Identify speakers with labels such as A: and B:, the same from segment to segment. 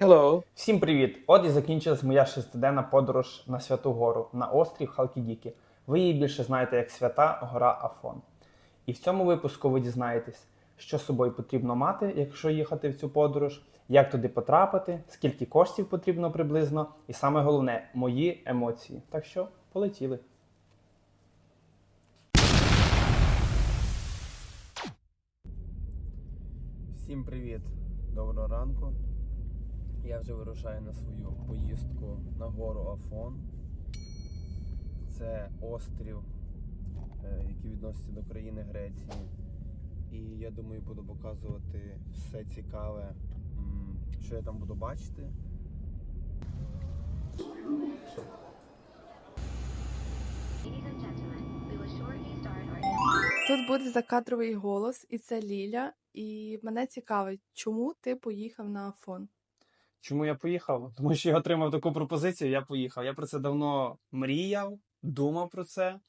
A: Hello.
B: Всім привіт! От і закінчилась моя шестиденна подорож на Святу Гору на острів Халкідікі. Ви її більше знаєте як Свята Гора Афон. І в цьому випуску ви дізнаєтесь, що з собою потрібно мати, якщо їхати в цю подорож, як туди потрапити, скільки коштів потрібно приблизно, і саме головне мої емоції. Так що полетіли. Всім привіт! Доброго ранку. Я вже вирушаю на свою поїздку на гору Афон. Це острів, е, який відноситься до країни Греції. І я думаю, буду показувати все цікаве, що я там буду бачити.
C: Тут буде закадровий голос, і це Ліля. І мене цікавить, чому ти поїхав на Афон?
B: Чому я поїхав? Тому що я отримав таку пропозицію, я поїхав. Я про це давно мріяв, думав про це.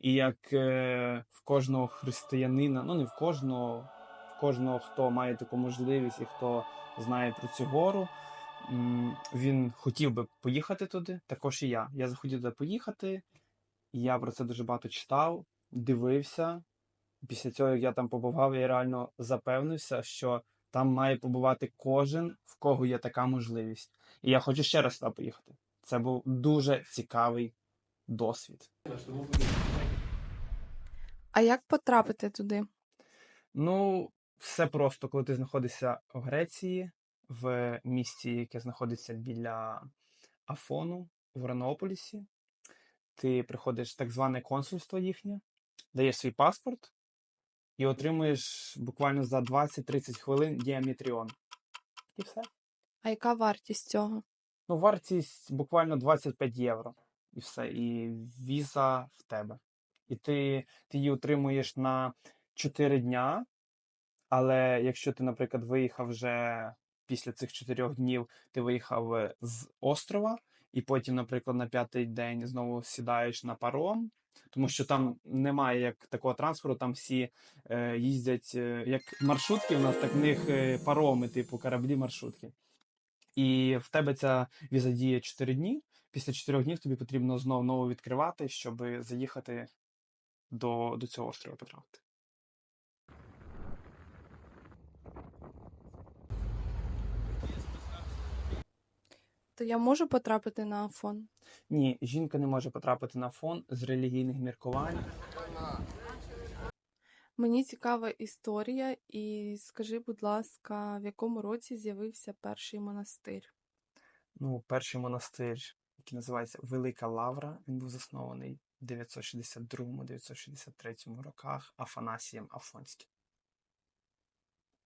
B: І як е, в кожного християнина, ну не в кожного, в кожного, хто має таку можливість і хто знає про цю гору, він хотів би поїхати туди. Також і я. Я захотів туди поїхати. Я про це дуже багато читав, дивився. Після цього, як я там побував, я реально запевнився, що там має побувати кожен, в кого є така можливість. І я хочу ще раз туди поїхати. Це був дуже цікавий досвід.
C: А як потрапити туди?
B: Ну, все просто, коли ти знаходишся в Греції, в місті, яке знаходиться біля Афону, в Ранополісі, ти приходиш в так зване консульство їхнє, даєш свій паспорт і отримуєш буквально за 20-30 хвилин діаметріон. І все.
C: А яка вартість цього?
B: Ну, вартість буквально 25 євро. І все. І віза в тебе. І ти, ти її отримуєш на 4 дня. Але якщо ти, наприклад, виїхав вже після цих 4 днів, ти виїхав е, з острова, і потім, наприклад, на п'ятий день знову сідаєш на паром, тому що там немає як такого транспорту, там всі е, їздять е, як маршрутки в нас, так в них е, пароми, типу кораблі маршрутки. І в тебе ця віза діє 4 дні. Після 4 днів тобі потрібно знову нову відкривати, щоб заїхати до, до цього острова потрапити.
C: То я можу потрапити на Афон?
B: Ні, жінка не може потрапити на фон з релігійних міркувань.
C: Мені цікава історія, і скажи, будь ласка, в якому році з'явився перший монастир?
B: Ну, перший монастир, який називається Велика Лавра, він був заснований в 962-963 роках Афанасієм Афонським.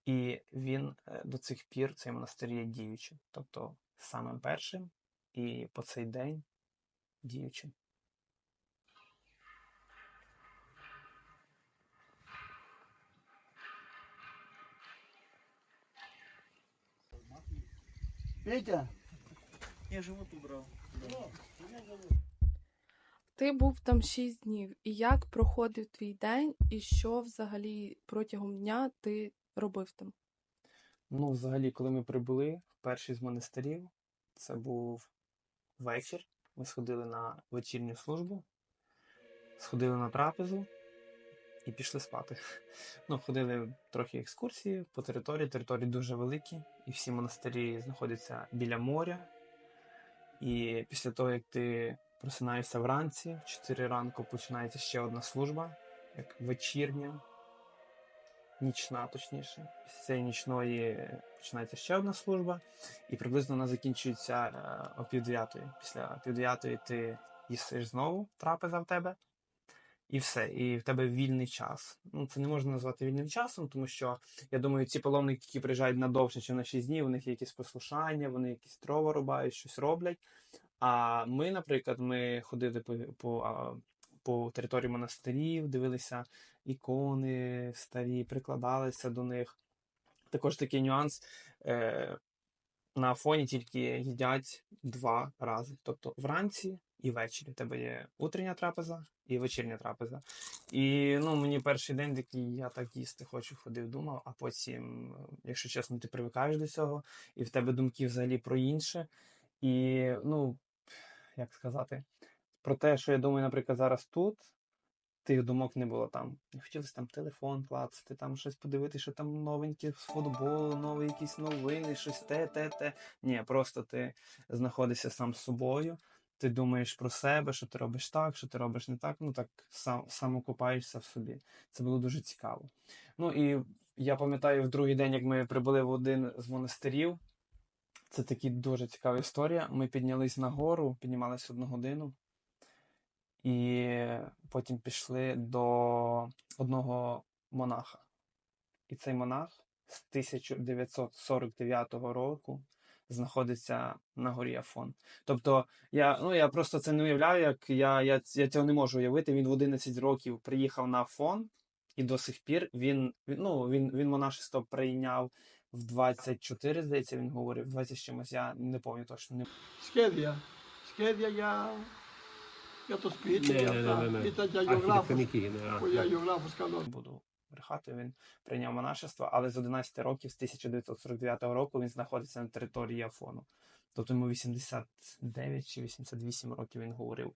B: І він е, до цих пір, цей монастир є діючим, тобто самим першим і по цей день діючим.
A: Петя, я живот убрал.
C: Ти був там 6 днів. І як проходив твій день, і що взагалі протягом дня ти робив там?
B: Ну, взагалі, коли ми прибули в перший з монастирів, це був вечір. Ми сходили на вечірню службу, сходили на трапезу і пішли спати. Ну, ходили трохи екскурсії по території. Території дуже великі, і всі монастирі знаходяться біля моря. І після того, як ти просинаєшся вранці, в 4 ранку починається ще одна служба, як вечірня, нічна, точніше. Після цієї нічної починається ще одна служба, і приблизно вона закінчується е, о півдев'ятої. Після півдев'ятої ти їсиш знову, трапеза в тебе, і все. І в тебе вільний час. Ну, це не можна назвати вільним часом, тому що я думаю, ці паломники, які приїжджають на довше, чи на 6 днів, у них є якісь послушання, вони якісь дрова рубають, щось роблять. А ми, наприклад, ми ходили по, по, по території монастирів, дивилися ікони старі, прикладалися до них. Також такий нюанс. Е, на Афоні тільки їдять два рази. Тобто вранці і ввечері. У тебе є утрення трапеза і вечірня трапеза. І ну, мені перший день такий, я так їсти хочу, ходив, думав, а потім, якщо чесно, ти привикаєш до цього, і в тебе думки взагалі про інше. І, ну, як сказати, про те, що я думаю, наприклад, зараз тут, тих думок не було там. Не хотілося там телефон клацати, там щось подивитися, що там новеньке з футболу, нові якісь новини, щось те, те, те. Ні, просто ти знаходишся сам з собою, ти думаєш про себе, що ти робиш так, що ти робиш не так. Ну так сам самокопаєшся в собі. Це було дуже цікаво. Ну і я пам'ятаю в другий день, як ми прибули в один з монастирів. Це такі дуже цікава історія. Ми піднялись на гору, піднімалися одну годину, і потім пішли до одного монаха. І цей монах з 1949 року знаходиться на горі Афон. Тобто, я, ну, я просто це не уявляю, як я, я, я цього не можу уявити. Він в 11 років приїхав на Афон, і до сих пір він, ну, він, він монашество прийняв в 24, здається, він говорив, 20 з чимось, я не пам'ятаю точно.
A: Schevia. Schevia я... Я то спіти, я. І та Бо сказав.
B: буду брехати, він прийняв монашество, але з 11 років, з 1949 року, він знаходиться на території Афону. Тобто йому 89 чи 88 років він говорив.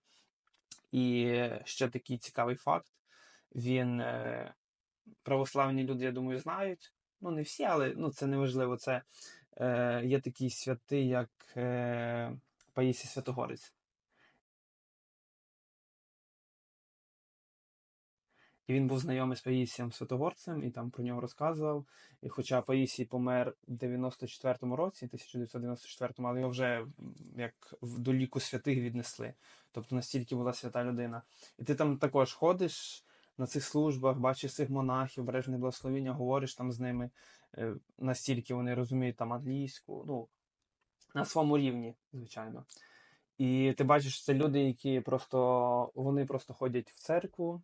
B: І ще такий цікавий факт: він е, православні люди, я думаю, знають. Ну, не всі, але ну, це не важливо. Це е, є такий святий, як е, Паїсій Святогорець. Він був знайомий з Паїсієм Святогорцем і там про нього розказував. І хоча Паїсій помер в 94-му році, 1994-му, але його вже як до ліку святих віднесли. Тобто настільки була свята людина. І ти там також ходиш на цих службах, бачиш цих монахів, береш благословіння, говориш там з ними, е, настільки вони розуміють там англійську, ну, на своєму рівні, звичайно. І ти бачиш, це люди, які просто вони просто ходять в церкву,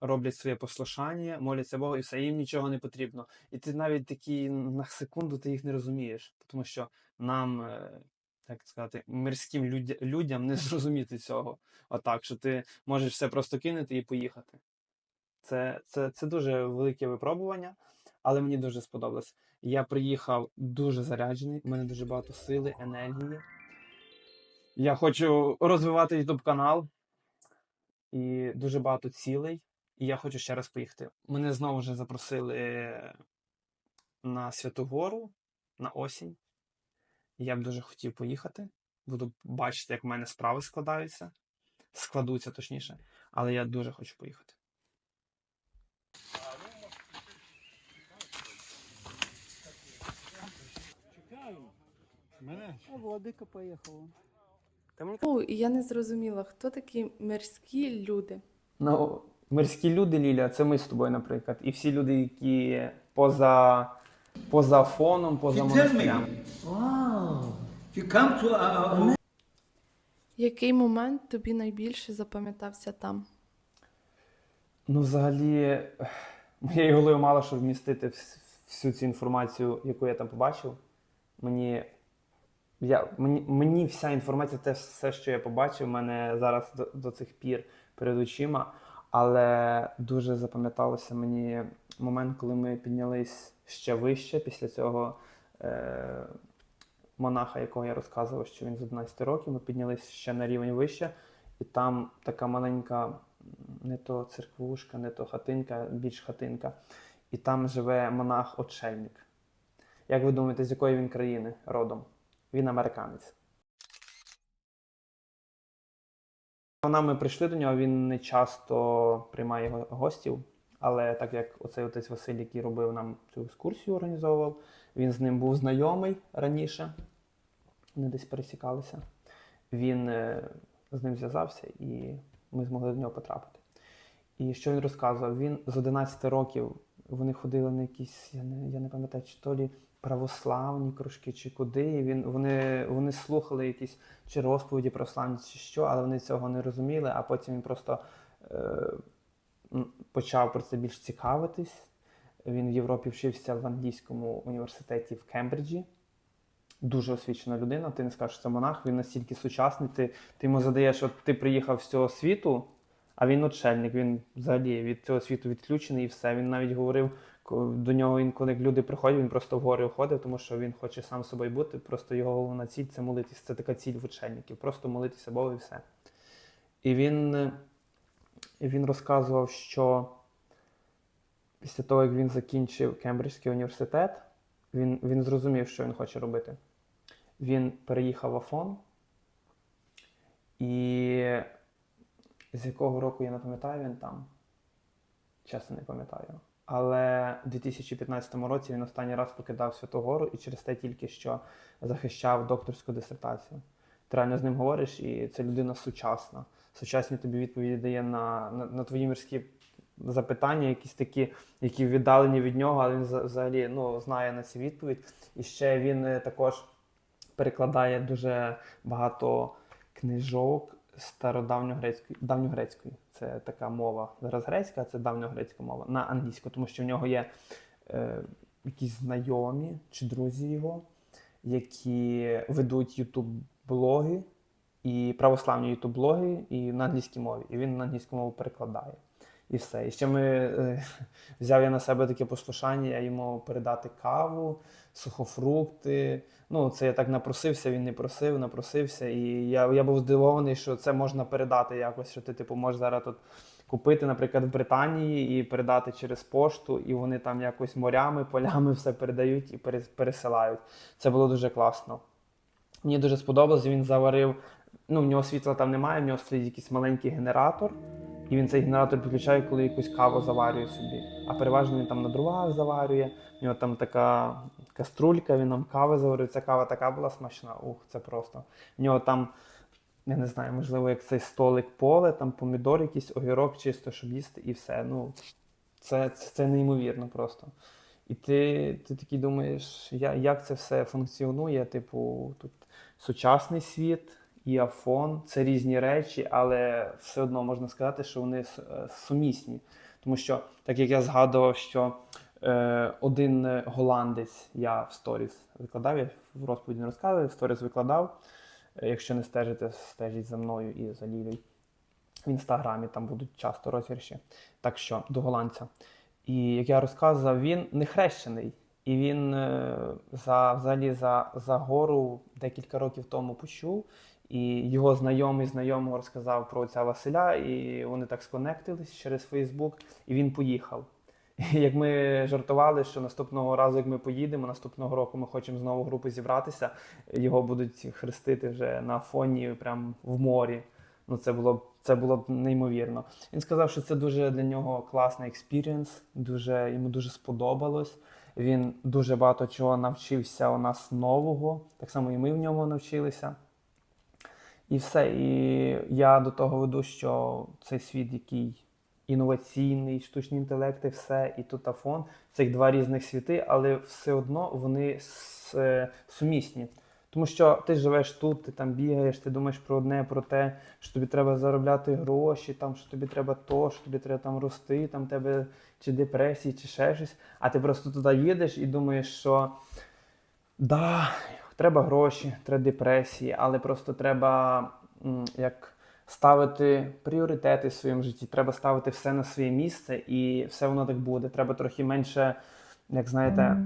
B: роблять своє послушання, моляться Богу, і все їм нічого не потрібно. І ти навіть такі на секунду ти їх не розумієш, тому що нам, е, як сказати, мирським людя- людям не зрозуміти цього. Отак, що ти можеш все просто кинути і поїхати. Це, це, це дуже велике випробування, але мені дуже сподобалось. Я приїхав дуже заряджений, у мене дуже багато сили, енергії. Я хочу розвивати YouTube канал і дуже багато цілей. І я хочу ще раз поїхати. Мене знову вже запросили на Святу Гору на осінь. Я б дуже хотів поїхати. Буду бачити, як в мене справи складаються. Складуться точніше. Але я дуже хочу поїхати.
D: Мене?
A: А Владика поїхав.
C: Ну, і я не зрозуміла, хто такі мирські люди.
B: Ну, мирські люди, Ліля, це ми з тобою, наприклад. І всі люди, які поза, поза фоном, поза монастирями.
E: Wow.
C: Який момент тобі найбільше запам'ятався там?
B: Ну, взагалі, моєю головою мало що вмістити всю цю інформацію, яку я там побачив. Мені, я, мені, мені вся інформація, те все, що я побачив, в мене зараз до, до цих пір перед очима. Але дуже запам'яталося мені момент, коли ми піднялись ще вище після цього е, монаха, якого я розказував, що він з 11 років. Ми піднялись ще на рівень вище, і там така маленька, не то церквушка, не то хатинка, більш хатинка. І там живе монах-отшельник. Як ви думаєте, з якої він країни родом? Він американець. Вона ми прийшли до нього, він не часто приймає гостів, але так як оцей отець Василь, який робив нам цю екскурсію, організовував, він з ним був знайомий раніше, вони десь пересікалися. Він е, з ним зв'язався і ми змогли до нього потрапити. І що він розказував? Він з 11 років вони ходили на якісь, я не, я не пам'ятаю, чи то лі православні кружки, чи куди. І він, вони, вони слухали якісь чи розповіді православні, чи що, але вони цього не розуміли, а потім він просто е, почав про це більш цікавитись. Він в Європі вчився в англійському університеті в Кембриджі. дуже освічена людина. Ти не скажеш, що це монах, він настільки сучасний. Ти, ти йому задаєш, от ти приїхав з цього світу, а він отшельник, він взагалі від цього світу відключений і все. Він навіть говорив до нього інколи люди приходять, він просто в гори уходив, тому що він хоче сам собою бути. Просто його головна ціль це молитись. Це така ціль в учельників. Просто молитися Богу і все. І він, він розказував, що після того, як він закінчив Кембриджський університет, він, він зрозумів, що він хоче робити. Він переїхав в Афон. І з якого року я не пам'ятаю він там. Чесно не пам'ятаю. Але в 2015 році він останній раз покидав Святу Гору і через те тільки що захищав докторську дисертацію. Ти реально з ним говориш, і це людина сучасна. Сучасні тобі відповіді дає на, на, на твої мирські запитання, якісь такі, які віддалені від нього, але він взагалі ну, знає на ці відповідь. І ще він е, також перекладає дуже багато книжок стародавньогрецької давньогрецької. Це така мова. Зараз грецька, це давньогрецька мова на англійську, тому що в нього є е, якісь знайомі чи друзі його, які ведуть ютуб-блоги і православні ютуб-блоги і на англійській мові. І він на англійську мову перекладає. І все. І ще ми е, взяв я на себе таке послушання, я йому передати каву, сухофрукти. Ну, це я так напросився, він не просив, напросився. І я, я був здивований, що це можна передати якось, що ти, типу, можеш зараз тут купити, наприклад, в Британії і передати через пошту, і вони там якось морями, полями все передають і пересилають. Це було дуже класно. Мені дуже сподобалось, він заварив. Ну, в нього світла там немає, в нього стоїть якийсь маленький генератор, і він цей генератор підключає, коли якусь каву заварює собі. А переважно він там на дровах заварює. В нього там така каструлька, він нам кави заварив. Ця кава така була смачна. Ух, це просто. В нього там, я не знаю, можливо, як цей столик поле, там помідор, якийсь огірок, чисто, щоб їсти, і все. Ну, це, це, це неймовірно просто. І ти, ти такий думаєш, я, як це все функціонує? Типу, тут сучасний світ і Афон це різні речі, але все одно можна сказати, що вони е, сумісні. Тому що, так як я згадував, що е, один е, голландець я в сторіс викладав, я в розповіді не розказував, в сторіс викладав. Е, Якщо не стежите, стежіть за мною і за Лілею. В інстаграмі там будуть часто розіграші. Так що до голландця. І як я розказував, він не хрещений. І він за, взагалі за, за гору декілька років тому почув. І його знайомий знайомого розказав про отця Василя, і вони так сконектились через Фейсбук, і він поїхав. Як ми жартували, що наступного разу, як ми поїдемо, наступного року ми хочемо знову групи зібратися, його будуть хрестити вже на фоні, прямо в морі. Ну, це було б це було б неймовірно. Він сказав, що це дуже для нього класний експірієнс, дуже йому дуже сподобалось. Він дуже багато чого навчився у нас нового, так само і ми в ньому навчилися. І все. І я до того веду, що цей світ, який інноваційний, штучний інтелект і все, і тут Афон, це як два різних світи, але все одно вони е, сумісні. Тому що ти живеш тут, ти там бігаєш, ти думаєш про одне, про те, що тобі треба заробляти гроші, там, що тобі треба то, що тобі треба там рости, там тебе чи депресії, чи ще щось. А ти просто туди їдеш і думаєш, що да, треба гроші, треба депресії, але просто треба як ставити пріоритети в своєму житті, треба ставити все на своє місце, і все воно так буде. Треба трохи менше, як знаєте,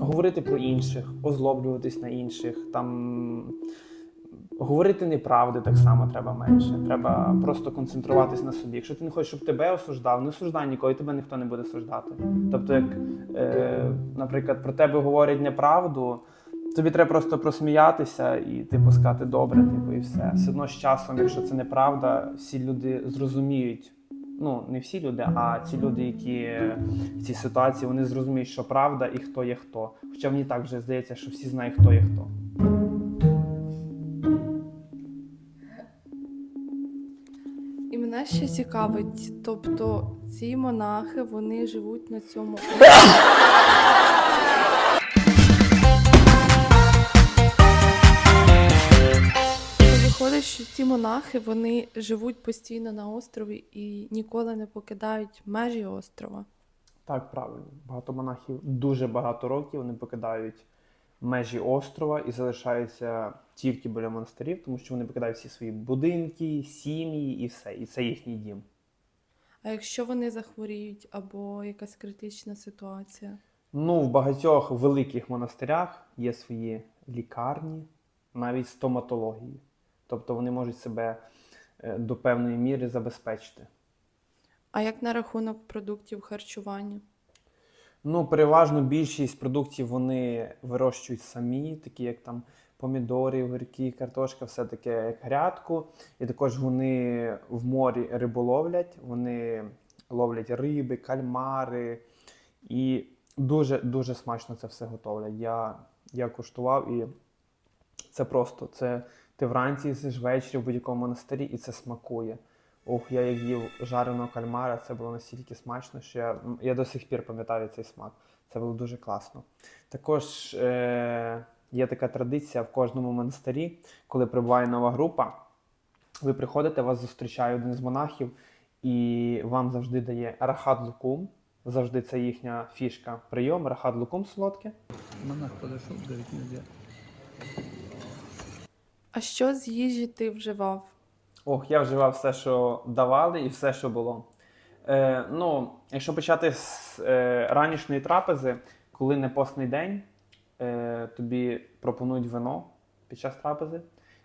B: говорити про інших, озлоблюватись на інших, там говорити неправди так само треба менше. Треба просто концентруватись на собі. Якщо ти не хочеш, щоб тебе осуждав, не осуждай нікого, тебе ніхто не буде осуждати. Тобто, як, е, наприклад, про тебе говорять неправду. Тобі треба просто просміятися і типу сказати добре, типу, і все. Все одно з часом, якщо це неправда, всі люди зрозуміють. Ну, не всі люди, а ті люди, які в цій ситуації, вони зрозуміють, що правда і хто є хто. Хоча мені так вже здається, що всі знають, хто є хто.
C: І мене ще цікавить, тобто ці монахи вони живуть на цьому. Виходить, що ці монахи вони живуть постійно на острові і ніколи не покидають межі острова.
B: Так, правильно. Багато монахів дуже багато років не покидають межі острова і залишаються тільки біля монастирів, тому що вони покидають всі свої будинки, сім'ї і все. І це їхній дім.
C: А якщо вони захворіють або якась критична ситуація?
B: Ну, в багатьох великих монастирях є свої лікарні, навіть стоматології. Тобто вони можуть себе е, до певної міри забезпечити.
C: А як на рахунок продуктів харчування?
B: Ну, переважно більшість продуктів вони вирощують самі, такі як там помідори, огірки, картошка, все таке як грядку. І також вони в морі риболовлять, вони ловлять риби, кальмари. І дуже дуже смачно це все готовлять. Я, я куштував і це просто. Це ти вранці їсиш ввечері в будь-якому монастирі, і це смакує. Ох, я як їв жареного кальмара, це було настільки смачно, що я, я до сих пір пам'ятаю цей смак. Це було дуже класно. Також е, є така традиція в кожному монастирі, коли прибуває нова група, ви приходите, вас зустрічає один з монахів, і вам завжди дає рахат лукум. Завжди це їхня фішка. Прийом, рахат лукум солодке.
E: Монах подошел, говорит, нельзя.
C: А що з їжі ти вживав?
B: Ох, я вживав все, що давали, і все, що було. Е, ну, якщо почати з е, ранішньої трапези, коли не постний день, е, тобі пропонують вино під час трапези.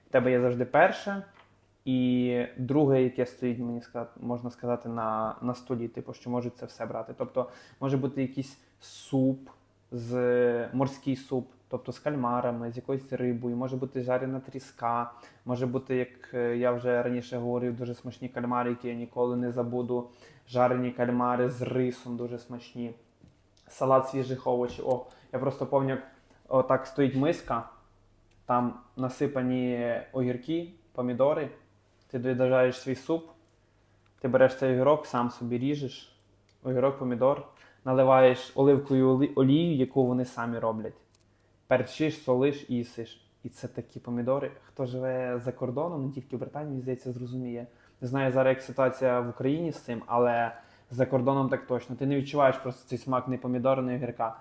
B: В тебе є завжди перше, і друге, яке стоїть, мені сказати, можна сказати, на, на столі, типу, що можуть це все брати. Тобто може бути якийсь суп, з морський суп, тобто з кальмарами, з якоюсь рибою, може бути жарена тріска, може бути, як е, я вже раніше говорив, дуже смачні кальмари, які я ніколи не забуду. Жарені кальмари з рисом дуже смачні. Салат свіжих овочів. О, я просто пам'ятаю, отак стоїть миска, там насипані огірки, помідори, ти доїдаєш свій суп, ти береш цей огірок, сам собі ріжеш, огірок, помідор, наливаєш оливковою олі- олією, яку вони самі роблять. Перчиш, солиш і їсиш. І це такі помідори. Хто живе за кордоном, не тільки в Британії, здається, зрозуміє. Не знаю зараз, як ситуація в Україні з цим, але за кордоном так точно. Ти не відчуваєш просто цей смак не помідора, не огірка.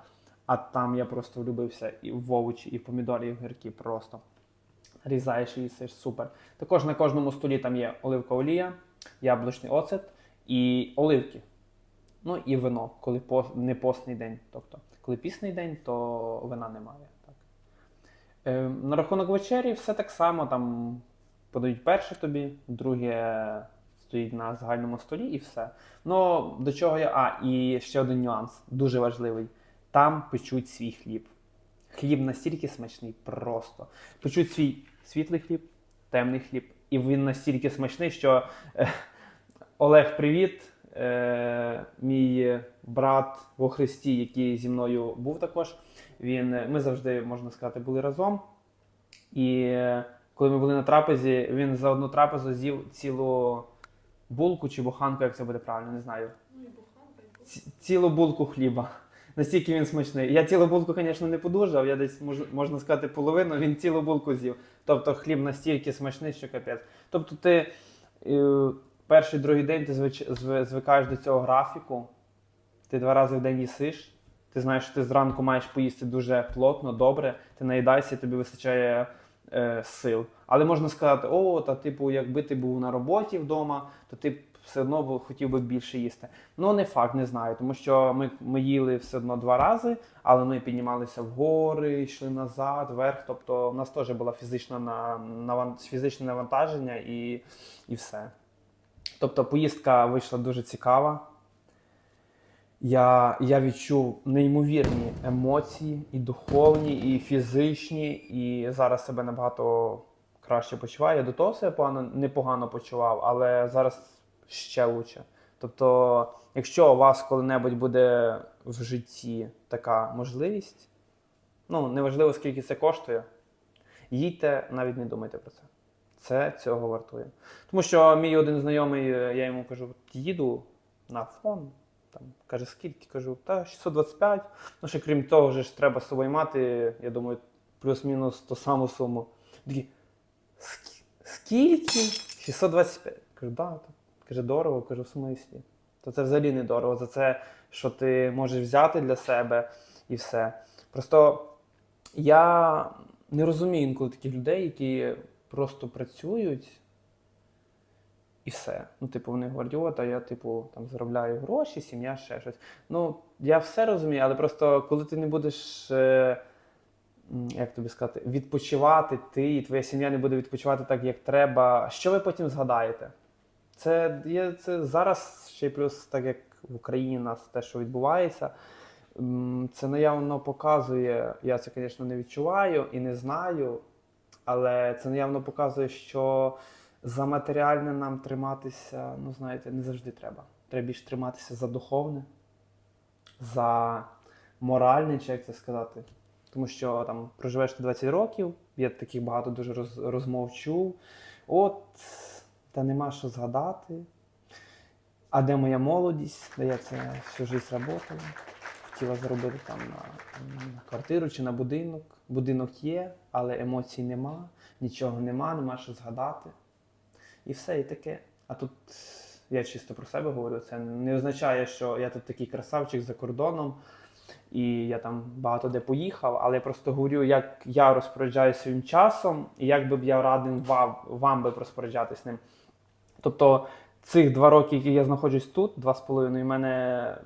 B: А там я просто влюбився і в овочі, і в помідори, і в огірки просто. Різаєш і їсиш, супер. Також на кожному столі там є оливкова олія, яблучний оцет і оливки. Ну і вино, коли пос- не постний день. Тобто, коли пісний день, то вина немає. Так. Е, на рахунок вечері все так само. Там подають перше тобі, друге стоїть на загальному столі і все. Ну, до чого я. А, і ще один нюанс, дуже важливий. Там печуть свій хліб. Хліб настільки смачний, просто. Печуть свій світлий хліб, темний хліб. І він настільки смачний, що е, Олег, привіт. Е, мій брат во Христі, який зі мною був також. Він, ми завжди, можна сказати, були разом. І е, коли ми були на трапезі, він за одну трапезу з'їв цілу булку чи буханку, як це буде правильно, не знаю. Цілу булку хліба. Настільки він смачний. Я цілу булку, звісно, не подужав, я десь можна сказати половину, він цілу булку з'їв. Тобто хліб настільки смачний, що капець. Тобто ти е, перший другий день ти звич, зв- звикаєш до цього графіку, ти два рази в день їсиш. Ти знаєш, що ти зранку маєш поїсти дуже плотно, добре, ти наїдаєшся, тобі вистачає е, сил. Але можна сказати, о, та типу, якби ти був на роботі вдома, то ти все одно хотів би більше їсти. Ну, не факт, не знаю, тому що ми, ми їли все одно два рази, але ми піднімалися вгори, йшли назад, вверх. Тобто в нас теж було фізичне, на, наван- фізичне навантаження і, і все. Тобто поїздка вийшла дуже цікава. Я, я відчув неймовірні емоції, і духовні, і фізичні, і зараз себе набагато краще почуваю. Я до того себе погано, непогано почував, але зараз ще лучше. Тобто, якщо у вас коли-небудь буде в житті така можливість, ну неважливо скільки це коштує, їдьте, навіть не думайте про це. Це цього вартує. Тому що мій один знайомий, е, я йому кажу, їду на фон. Там, каже, скільки? Кажу, та 625. Ну, ще крім того, вже ж треба з собою мати, я думаю, плюс-мінус ту саму суму. Такі, скільки? 625. Кажу, да, так. Каже, дорого, кажу, в смислі. То це взагалі не дорого. За це, що ти можеш взяти для себе і все. Просто я не розумію інколи таких людей, які просто працюють і все. Ну, типу, вони говорять, а я, типу, там заробляю гроші, сім'я, ще щось. Ну, я все розумію, але просто коли ти не будеш. Е, як тобі сказати, відпочивати ти і твоя сім'я не буде відпочивати так, як треба. Що ви потім згадаєте? Це є це зараз ще й плюс, так як в Україні у нас те, що відбувається, це наявно показує. Я це, звісно, не відчуваю і не знаю, але це наявно показує, що за матеріальне нам триматися, ну знаєте, не завжди треба. Треба більше триматися за духовне, за моральне, чи як це сказати. Тому що там проживеш ти 20 років, я таких багато дуже роз, розмов чув. От, та нема що згадати. А де моя молодість, де я це всю життя працювала. Хотіла заробити там на, на квартиру чи на будинок. Будинок є, але емоцій нема, нічого нема, нема що згадати. І все, і таке. А тут я чисто про себе говорю, це не означає, що я тут такий красавчик за кордоном, і я там багато де поїхав, але я просто говорю, як я розпоряджаюся своїм часом, і як би я радив вам, вам би розпоряджатись ним. Тобто цих два роки, які я знаходжусь тут, два з половиною, в мене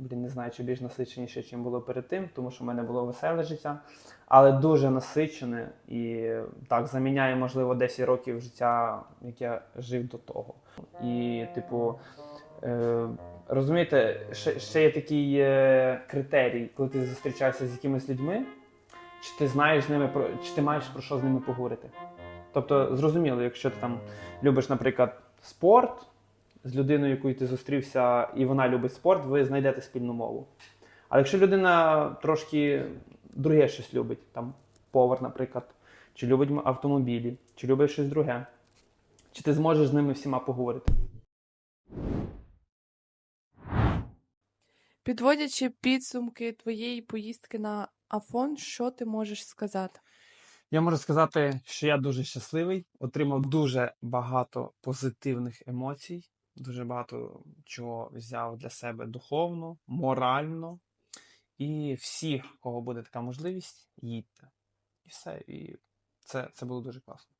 B: блін, не знаю, чи більш насиченіше, чим було перед тим, тому що в мене було веселе життя, але дуже насичене і так заміняє, можливо, 10 років життя, як я жив до того. І, типу, е, розумієте, ще, ще є такий е, критерій, коли ти зустрічаєшся з якимись людьми, чи ти знаєш з ними про чи ти маєш про що з ними поговорити. Тобто, зрозуміло, якщо ти там любиш, наприклад, спорт з людиною, якою ти зустрівся, і вона любить спорт, ви знайдете спільну мову. Але якщо людина трошки друге щось любить, там повар, наприклад, чи любить автомобілі, чи любить щось друге, чи ти зможеш з ними всіма поговорити?
C: Підводячи підсумки твоєї поїздки на Афон, що ти можеш сказати?
B: Я можу сказати, що я дуже щасливий, отримав дуже багато позитивних емоцій, дуже багато чого взяв для себе духовно, морально. І всі, кого буде така можливість, їдьте. І все. І це, це було дуже класно.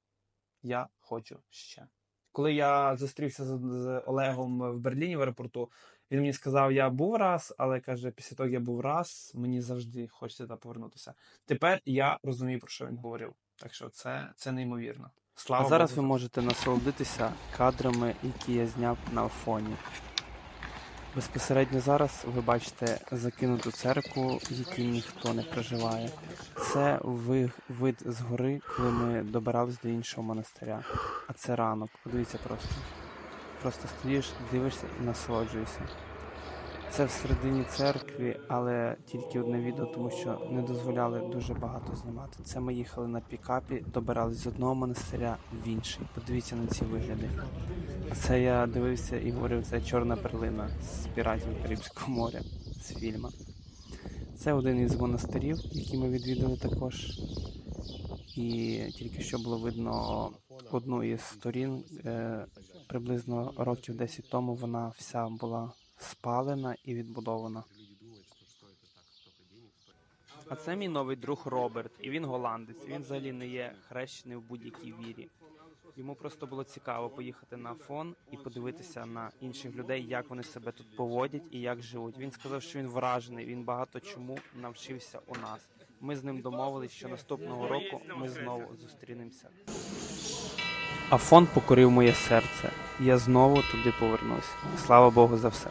B: Я хочу ще. Коли я зустрівся з, з Олегом в Берліні в аеропорту, він мені сказав, я був раз, але каже, після того я був раз, мені завжди хочеться повернутися. Тепер я розумію, про що він говорив. Так що це, це неймовірно. Слава
D: А зараз
B: Богу
D: ви можете насолодитися кадрами, які я зняв на фоні. Безпосередньо зараз ви бачите закинуту церкву, в якій ніхто не проживає. Це вид з гори, коли ми добирались до іншого монастиря. А це ранок. Подивіться просто. Просто стоїш, дивишся і насолоджуєшся. Це всередині церкві, але тільки одне відео, тому що не дозволяли дуже багато знімати. Це ми їхали на пікапі, добирались з одного монастиря в інший. Подивіться на ці вигляди. Це я дивився і говорив, це чорна перлина з піратів Карибського моря з фільму. Це один із монастирів, який ми відвідали також. І тільки що було видно одну із сторін. Е, приблизно років 10 тому вона вся була спалена і відбудована. А це мій новий друг Роберт, і він голландець. Він взагалі не є хрещений в будь-якій вірі. Йому просто було цікаво поїхати на фон і подивитися на інших людей, як вони себе тут поводять і як живуть. Він сказав, що він вражений, він багато чому навчився у нас. Ми з ним домовились, що наступного року ми знову зустрінемося. Афон покорив моє серце. Я знову туди повернусь. Слава Богу за все.